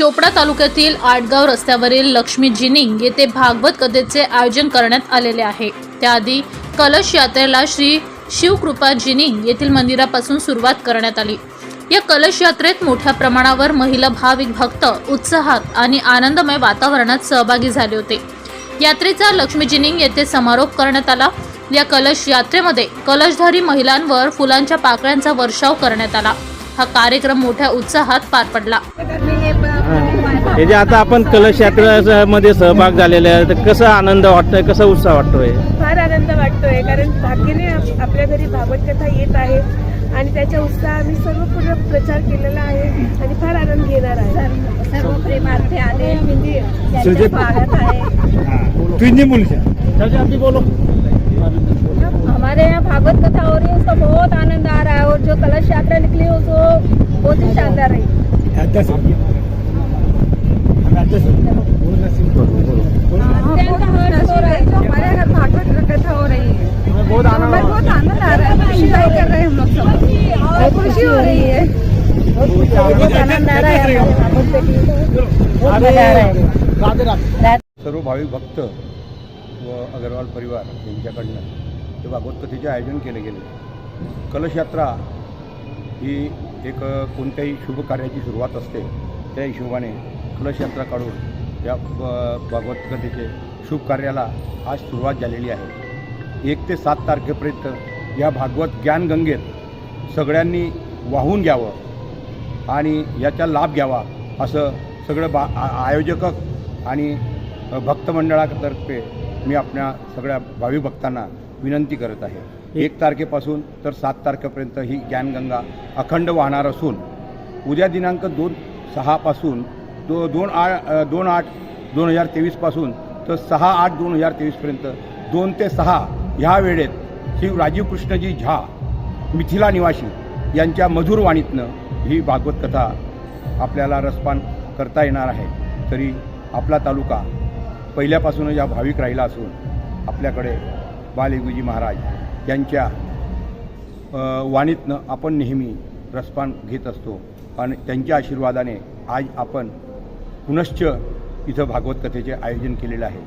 चोपडा तालुक्यातील आटगाव रस्त्यावरील लक्ष्मी जिनिंग येथे भागवत कथेचे आयोजन करण्यात आलेले आहे. त्याआधी कलश यात्रेला श्री शिवकृपा जिनिंग येथील मंदिरापासून सुरुवात करण्यात आली. या कलश यात्रेत मोठ्या प्रमाणावर महिला भाविक भक्त उत्साहात आणि आनंदमय वातावरणात सहभागी झाले होते. यात्रेचा लक्ष्मी जिनिंग येथे समारोप करण्यात आला. या कलश यात्रेमध्ये कलशधारी महिलांवर फुलांच्या पाकळ्यांचा वर्षाव करण्यात आला. हा कार्यक्रम मोठ्या उत्साहात पार पडला. हे जे आता आपण कलश यात्रेमध्ये सहभाग झालेला आहे तर कसा आनंद वाटतोय कसा उत्साह वाटतोय? फार आनंद वाटतोय कारण भाग्याने आप- आपल्या घरी भागवत कथा येत आहे आणि त्याच्या उत्साह आम्ही सर्व पूर्ण प्रचार केलेला आहे आणि फार आनंद घेणार आहे. सर्व प्रेमार्थे आले. सुजित. स्वागत आहे. तुझी मुलगी. बोलो. हमारे यहाँ भागवत कथा हो रही है उसका बहुत आनंद आ रहा है और जो कलश यात्रा निकली है उसको बहुत ही शानदार रही हमारे घर भागवत कथा हो रही है बहुत हमें बहुत आनंद आ रहा है खुशी कर रहे हैं हम लोग सब बहुत खुशी हो रही है बहुत आनंद आ रहा है हमारे भागवत पे बहुत मजा आ रहा है सर्व भाविक भक्त व अगरवाल परिवार यांच्याकडनं ते भागवत कथेचे आयोजन केले गेले. कलशयात्रा ही एक कोणत्याही शुभ कार्याची सुरुवात असते त्या हिशोबाने कलशयात्रा काढून या भागवत कथेचे शुभ कार्याला आज सुरुवात झालेली आहे. एक ते सात तारखेपर्यंत या भागवत ज्ञानगंगेत सगळ्यांनी वाहून घ्यावं. आणि याचा लाभ घ्यावा असं सगळं बा आ- आयोजक आणि भक्त मंडळातर्फे मी आपल्या सगळ्या भाविक भक्तांना विनंती करत आहे. एक तारखेपासून तर सात तारखेपर्यंत ही ज्ञानगंगा अखंड वाहणार असून उद्या दिनांक दोन सहापासून दो दोन आ दोन आठ दोन हजार तेवीसपासून तर सहा आठ दोन हजार तेवीसपर्यंत दोन ते सहा ह्या वेळेत श्री राजीव कृष्णजी झा मिथिला निवासी यांच्या मधुर वाणीतनं ही भागवत कथा आपल्याला रसपान करता येणार आहे. तरी आपला तालुका पहिल्यापासूनच या भाविक राहिला असून आपल्याकडे बालेगुजी महाराज यांच्या वाणीतनं आपण नेहमी रसपान घेत असतो. आणि त्यांच्या आशीर्वादाने आज आपण पुनश्च इथं भागवत कथेचे आयोजन केलेलं आहे.